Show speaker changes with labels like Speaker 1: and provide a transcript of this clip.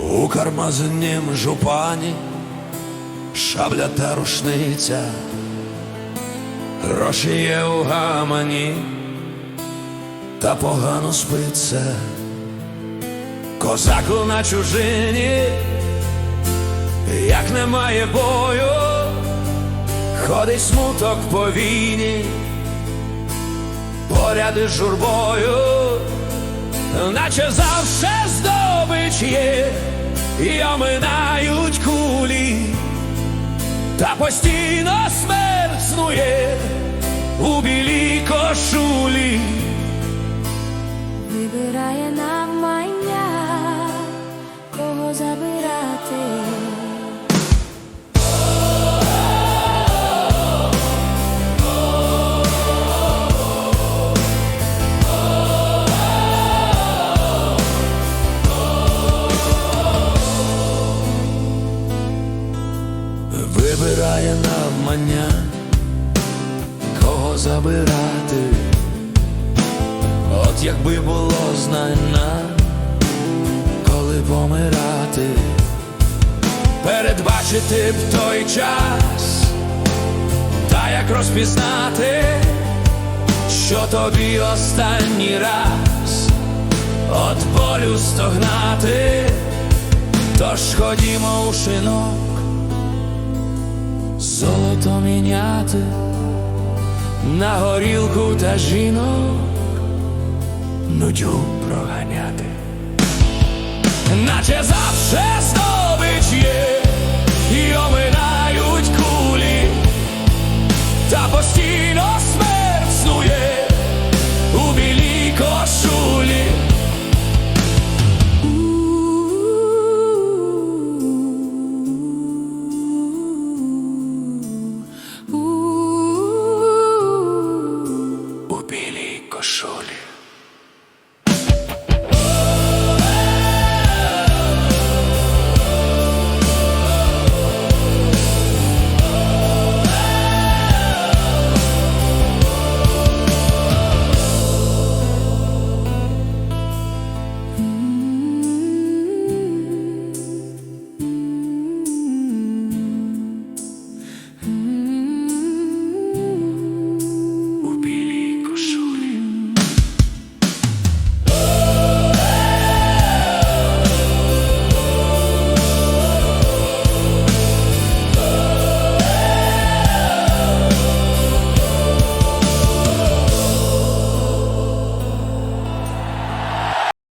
Speaker 1: У кармазинім жупані шабля та рушниця, гроші є у гамані, та погано спиться, козаку на чужині, як немає бою, ходить смуток по війні, поряд із журбою наче завше здобич є, і оминають кулі, та постійно смерть снує у білій кошулі.
Speaker 2: Вибирає навмання,
Speaker 1: Вибирає кого забирати, от якби було знання, коли помирати, передбачити б той час, та як розпізнати, що тобі останній раз, от болю стогнати, тож ходімо у шинок золото міняти на горілку та жінок, нудю проганяти, наче завше